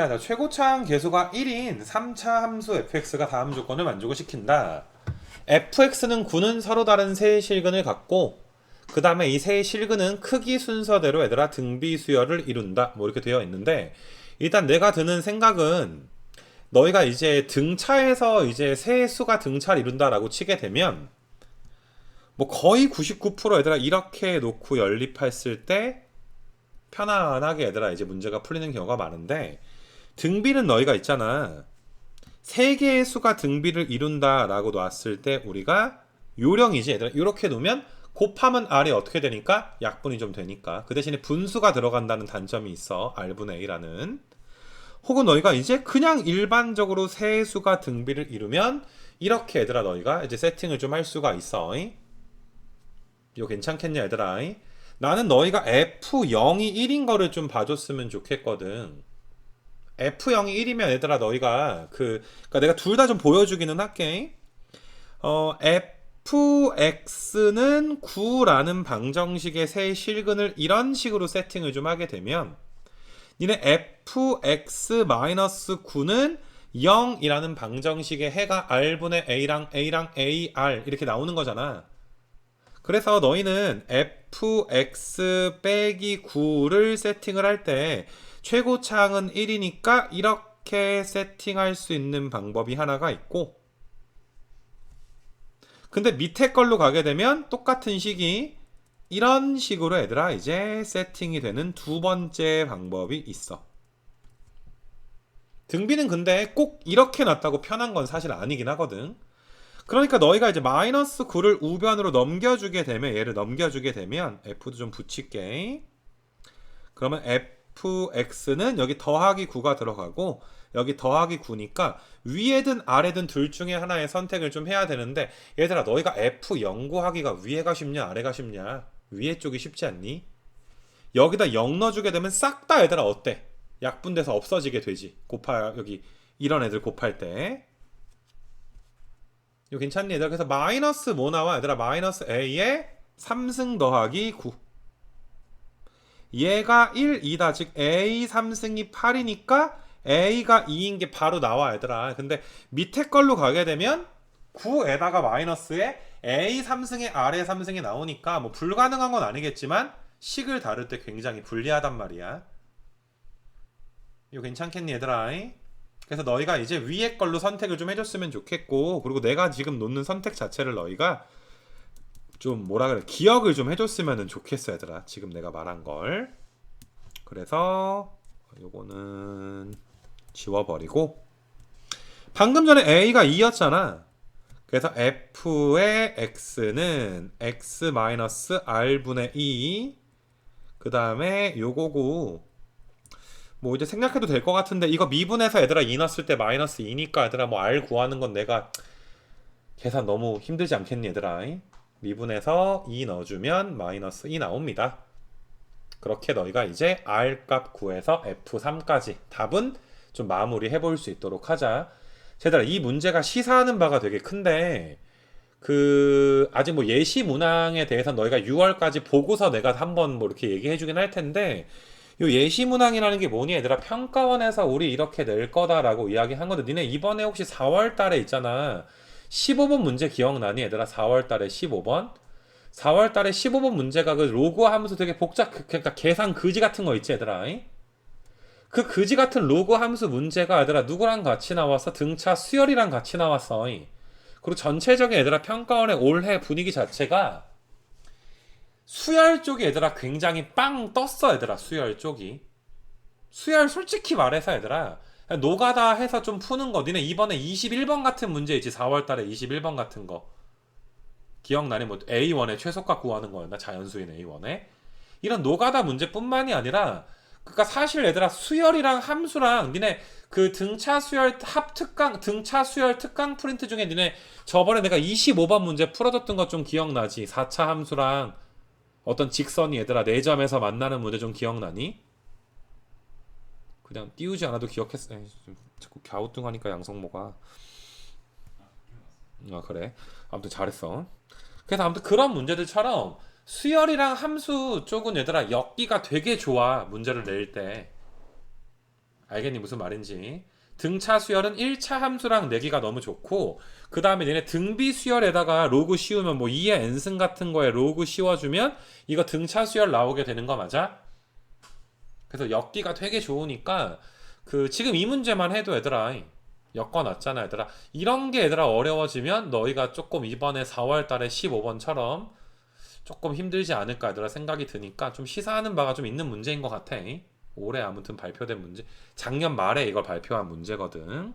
자, 자, 최고차항 계수가 1인 3차 함수 fx가 다음 조건을 만족을 시킨다. fx는 구는 서로 다른 세 실근을 갖고 그 다음에 이세 실근은 크기 순서대로 얘들아 등비 수열을 이룬다. 뭐 이렇게 되어 있는데 일단 내가 드는 생각은 너희가 이제 등차에서 이제 세 수가 등차를 이룬다라고 치게 되면 뭐 거의 99% 얘들아 이렇게 놓고 연립했을 때 편안하게 얘들아 이제 문제가 풀리는 경우가 많은데 등비는 너희가 있잖아. 세 개의 수가 등비를 이룬다라고 놨을 때 우리가 요령이지. 얘들아. 이렇게 놓으면 곱하면 r이 어떻게 되니까? 약분이 좀 되니까. 그 대신에 분수가 들어간다는 단점이 있어. r분의 a라는. 혹은 너희가 이제 그냥 일반적으로 세 수가 등비를 이루면 이렇게 얘들아 너희가 이제 세팅을 좀 할 수가 있어. 이거 괜찮겠냐 얘들아? 나는 너희가 f0이 1인 거를 좀 봐줬으면 좋겠거든 F0이 1이면 얘들아 너희가 그 그러니까 내가 둘 다 좀 보여주기는 할게. 어 fx는 9라는 방정식의 세 실근을 이런 식으로 세팅을 좀 하게 되면 니네 fx-9는 0이라는 방정식의 해가 r분의 a랑 a랑 ar 이렇게 나오는 거잖아. 그래서 너희는 fx 빼기 9를 세팅을 할때 최고차항은 1이니까 이렇게 세팅할 수 있는 방법이 하나가 있고 근데 밑에 걸로 가게 되면 똑같은 식이 이런 식으로 얘들아 이제 세팅이 되는 두 번째 방법이 있어. 등비는 근데 꼭 이렇게 놨다고 편한 건 사실 아니긴 하거든. 그러니까 너희가 이제 마이너스 9를 우변으로 넘겨주게 되면 얘를 넘겨주게 되면 f도 좀 붙일게. 그러면 fx는 여기 더하기 9가 들어가고 여기 더하기 9니까 위에든 아래든 둘 중에 하나의 선택을 좀 해야 되는데 얘들아 너희가 f 연구하기가 위에가 쉽냐 아래가 쉽냐? 위에 쪽이 쉽지 않니? 여기다 0 넣어주게 되면 싹 다 얘들아 어때? 약분돼서 없어지게 되지. 곱하 여기 이런 애들 곱할 때. 이거 괜찮니? 얘들아 그래서 마이너스 뭐 나와? 얘들아 마이너스 a에 3승 더하기 9 얘가 1, 2다. 즉 A 3승이 8이니까 A가 2인 게 바로 나와 얘들아. 근데 밑에 걸로 가게 되면 9에다가 마이너스에 A 3승에 아래 3승이 나오니까 뭐 불가능한 건 아니겠지만 식을 다룰 때 굉장히 불리하단 말이야. 이거 괜찮겠니 얘들아? 그래서 너희가 이제 위에 걸로 선택을 좀 해줬으면 좋겠고 그리고 내가 지금 놓는 선택 자체를 너희가 좀 뭐라 그래 기억을 좀 해줬으면 좋겠어 얘들아. 지금 내가 말한 걸. 그래서 요거는 지워버리고. 방금 전에 a가 2였잖아. 그래서 f의 x는 x-r분의 2 그 다음에 요거고 뭐 이제 생각해도 될 것 같은데 이거 미분해서 얘들아 2 넣었을 때 마이너스 2니까 얘들아 뭐 r 구하는 건 내가 계산 너무 힘들지 않겠니 얘들아 미분해서 2 넣어주면 마이너스 2 나옵니다. 그렇게 너희가 이제 R 값 구해서 F3까지 답은 좀 마무리 해 볼 수 있도록 하자. 제들아 이 문제가 시사하는 바가 되게 큰데 그 아직 뭐 예시 문항에 대해서 너희가 6월까지 보고서 내가 한번 뭐 이렇게 얘기해 주긴 할 텐데 요 예시 문항이라는 게 뭐니 얘들아 평가원에서 우리 이렇게 낼 거다라고 이야기한 건데 니네 이번에 혹시 4월 달에 있잖아 15번 문제 기억나니? 얘들아 4월 달에 15번. 4월 달에 15번 문제가 그 로그 하면서 되게 복잡 그, 그러니까 계산 그지 같은 거 있지 얘들아? 그 그지 같은 로그 함수 문제가 얘들아 누구랑 같이 나왔어? 등차 수열이랑 같이 나왔어 그리고 전체적인 얘들아 평가원의 올해 분위기 자체가 수열 쪽이 얘들아 굉장히 빵 떴어 얘들아 수열 쪽이. 수열 솔직히 말해서 얘들아 노가다 해서 좀 푸는 거. 니네 이번에 21번 같은 문제 있지. 4월 달에 21번 같은 거. 기억나니? 뭐 A1에 최소값 구하는 거였나? 자연수인 A1에. 이런 노가다 문제뿐만이 아니라 그니까 사실 얘들아 수열이랑 함수랑 니네 그 등차 수열 합 특강 등차 수열 특강 프린트 중에 니네 저번에 내가 25번 문제 풀어줬던 거좀 기억나지? 4차 함수랑 어떤 직선이 얘들아 4점에서 만나는 문제 좀 기억나니? 그냥 띄우지 않아도 기억했어. 에이, 좀 자꾸 갸우뚱하니까 양성모가. 아 그래. 아무튼 잘했어. 그래서 아무튼 그런 문제들처럼 수열이랑 함수 쪽은 얘들아 엮기가 되게 좋아 문제를 낼 때. 알겠니 무슨 말인지 등차 수열은 1차 함수랑 내기가 너무 좋고 그 다음에 얘네 등비 수열에다가 로그 씌우면 뭐 2의 n승 같은 거에 로그 씌워주면 이거 등차 수열 나오게 되는 거 맞아? 그래서 엮기가 되게 좋으니까 그 지금 이 문제만 해도 얘들아 엮어놨잖아 얘들아. 이런 게 얘들아 어려워지면 너희가 조금 이번에 4월 달에 15번처럼 조금 힘들지 않을까 얘들아 생각이 드니까 좀 시사하는 바가 좀 있는 문제인 것 같아. 올해 아무튼 발표된 문제 작년 말에 이걸 발표한 문제거든